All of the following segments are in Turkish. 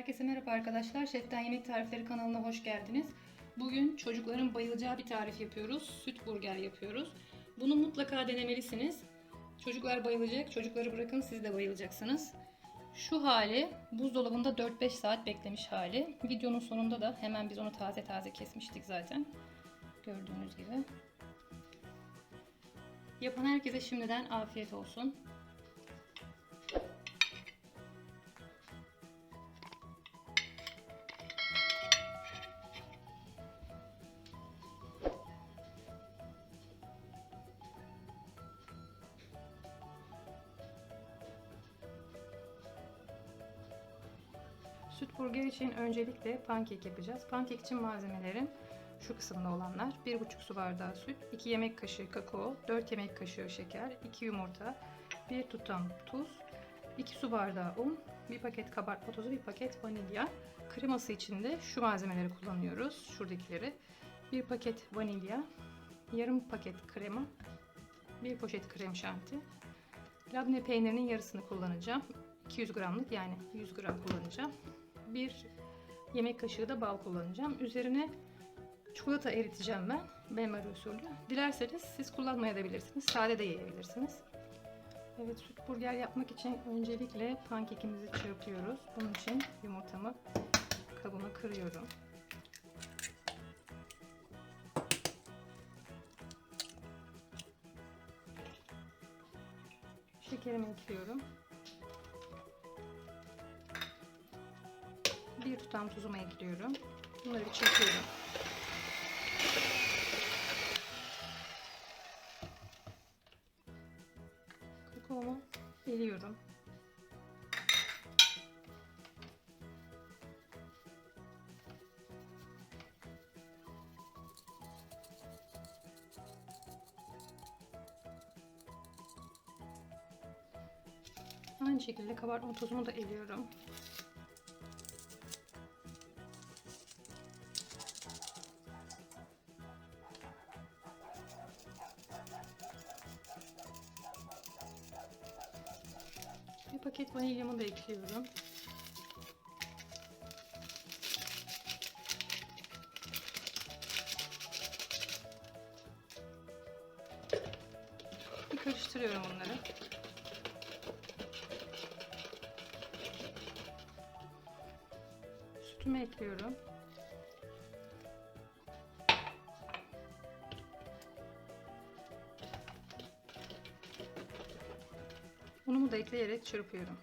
Herkese merhaba arkadaşlar. Şeften Yemek Tarifleri kanalına hoş geldiniz. Bugün çocukların bayılacağı bir tarif yapıyoruz. Süt burger yapıyoruz. Bunu mutlaka denemelisiniz. Çocuklar bayılacak. Çocukları bırakın siz de bayılacaksınız. Şu hali buzdolabında 4-5 saat beklemiş hali. Videonun sonunda da hemen biz onu taze taze kesmiştik zaten. Gördüğünüz gibi. Yapan herkese şimdiden afiyet olsun. Süt burger için öncelikle pankek yapacağız. Pankek için malzemelerim şu kısımda olanlar. 1,5 su bardağı süt, 2 yemek kaşığı kakao, 4 yemek kaşığı şeker, 2 yumurta, 1 tutam tuz, 2 su bardağı un, 1 paket kabartma tozu, 1 paket vanilya. Kreması için de şu malzemeleri kullanıyoruz. Şuradakileri. 1 paket vanilya, yarım paket krema, 1 poşet krem şanti. Labne peynirinin yarısını kullanacağım. 200 gramlık yani 100 gram kullanacağım. Bir yemek kaşığı da bal kullanacağım. Üzerine çikolata eriteceğim ben. Benmari usulü. Dilerseniz siz kullanmayabilirsiniz. Sade de yiyebilirsiniz. Evet süt burger yapmak için öncelikle pankekimizi çırpıyoruz. Bunun için yumurtamı kabıma kırıyorum. Şekerimi ekliyorum. Tutam tuzumu ekliyorum. Bunları bir çırpıyorum. Kakaomu eliyorum. Aynı şekilde kabartma tozumu da eliyorum. Paket vanilyamı da ekliyorum. Bir karıştırıyorum onları. Sütümü ekliyorum. Ekleyerek çırpıyorum.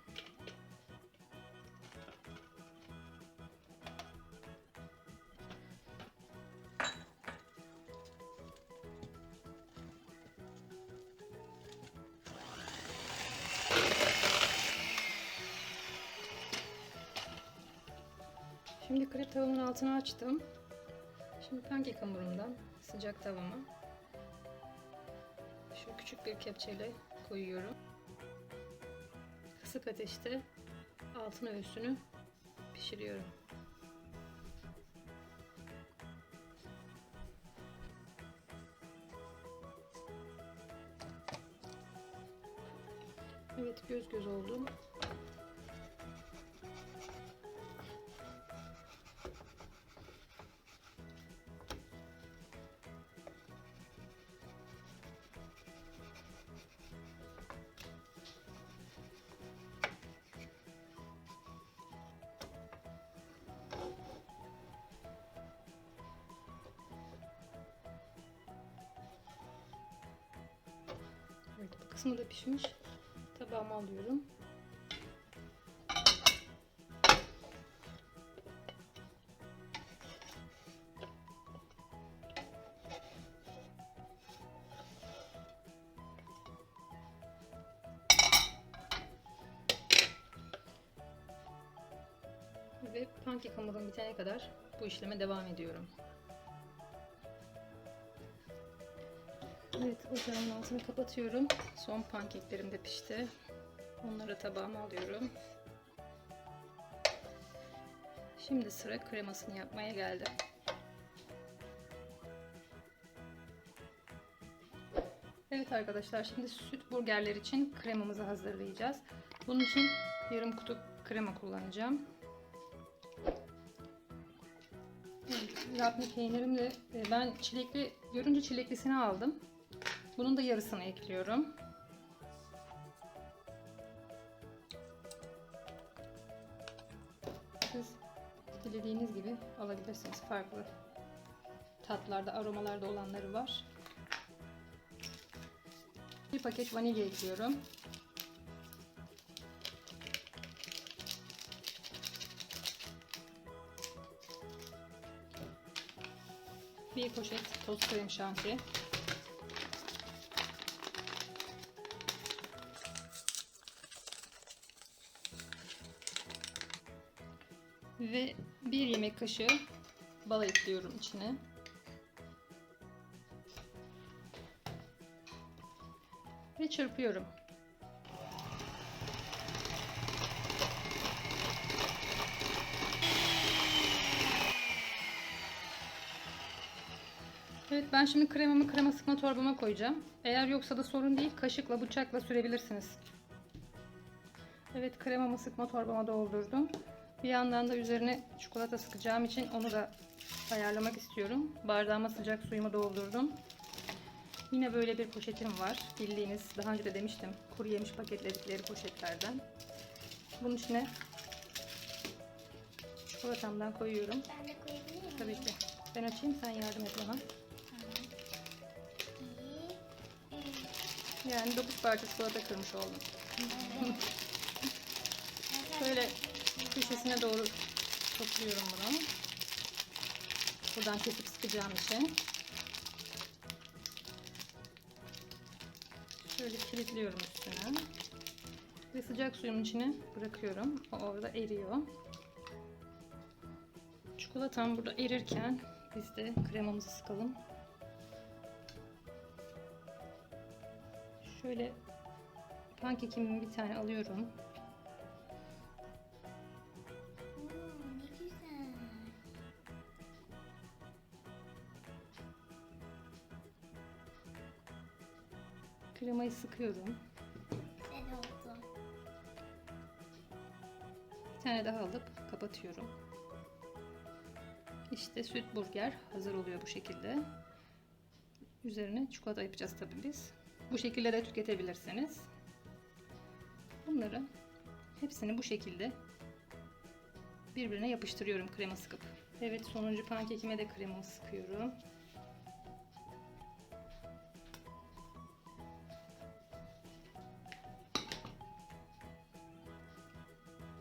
Şimdi krep tavamın altını açtım. Şimdi pankek hamurumdan sıcak tavama şu küçük bir kepçeyle koyuyorum. Kısık ateşte altını ve üstünü pişiriyorum. Evet göz göz oldu. Kısmı da pişmiş. Tabağıma alıyorum. Ve pankek hamurum bitene kadar bu işleme devam ediyorum. Evet ocağın altını kapatıyorum. Son pankeklerim de pişti. Onları tabağıma alıyorum. Şimdi sıra kremasını yapmaya geldi. Evet arkadaşlar şimdi süt burgerler için kremamızı hazırlayacağız. Bunun için yarım kutu krema kullanacağım. Labne peynirim de e, ben çilekli görünce çileklisini aldım. Bunun da yarısını ekliyorum. Siz dilediğiniz gibi alabilirsiniz. Farklı tatlarda, aromalarda olanları var. Bir paket vanilya ekliyorum. Bir poşet toz krem şanti. Ve bir yemek kaşığı bal ekliyorum içine. Ve çırpıyorum. Evet ben şimdi kremamı krema sıkma torbama koyacağım. Eğer yoksa da sorun değil kaşıkla bıçakla sürebilirsiniz. Evet kremamı sıkma torbama doldurdum. Bir yandan da üzerine çikolata sıkacağım için onu da ayarlamak istiyorum. Bardağıma sıcak suyumu doldurdum. Yine böyle bir poşetim var. Bildiğiniz daha önce de demiştim kuru yemiş paketledikleri poşetlerden. Bunun içine çikolatamdan koyuyorum. Ben de koyabilir miyim? Tabii ki. Ben açayım sen yardım et bana. Yani 9 parça çikolata kırmış oldum. Şöyle köşesine doğru topluyorum bunu. Buradan kesip sıkacağım için. Şöyle kilitliyorum üstüne. Ve sıcak suyun içine bırakıyorum. O orada eriyor. Çikolatam burada erirken biz de kremamızı sıkalım. Şöyle pankekimi bir tane alıyorum. Kremayı sıkıyorum. Güzel oldu. Bir tane daha alıp kapatıyorum. İşte süt burger hazır oluyor bu şekilde. Üzerine çikolata yapacağız tabii biz. Bu şekilde de tüketebilirsiniz. Bunları hepsini bu şekilde birbirine yapıştırıyorum krema sıkıp. Evet sonuncu pankekime de kremamı sıkıyorum.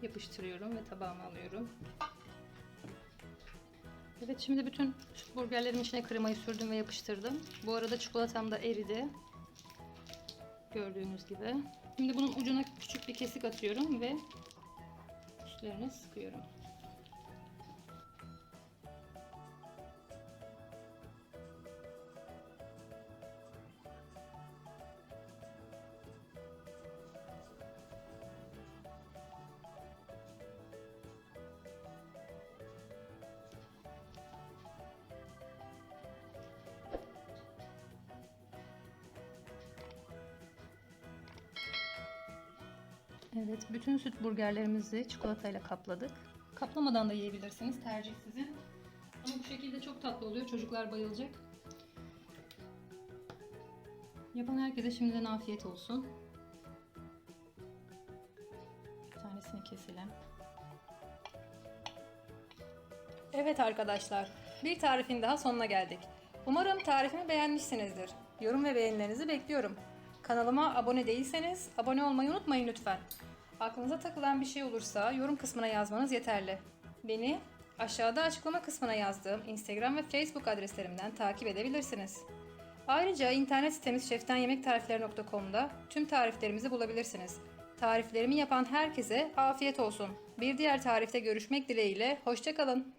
Yapıştırıyorum ve tabağıma alıyorum. Evet şimdi bütün burgerlerin içine kremayı sürdüm ve yapıştırdım. Bu arada çikolatam da eridi. Gördüğünüz gibi. Şimdi bunun ucuna küçük bir kesik atıyorum ve üstlerine sıkıyorum. Evet, bütün süt burgerlerimizi çikolatayla kapladık. Kaplamadan da yiyebilirsiniz, tercih sizin. Ama bu şekilde çok tatlı oluyor, çocuklar bayılacak. Yapan herkese şimdiden afiyet olsun. Bir tanesini keselim. Evet arkadaşlar, bir tarifin daha sonuna geldik. Umarım tarifimi beğenmişsinizdir. Yorum ve beğenilerinizi bekliyorum. Kanalıma abone değilseniz abone olmayı unutmayın lütfen. Aklınıza takılan bir şey olursa yorum kısmına yazmanız yeterli. Beni aşağıda açıklama kısmına yazdığım Instagram ve Facebook adreslerimden takip edebilirsiniz. Ayrıca internet sitemiz şeftenYemekTarifleri.com'da tüm tariflerimizi bulabilirsiniz. Tariflerimi yapan herkese afiyet olsun. Bir diğer tarifte görüşmek dileğiyle, hoşçakalın.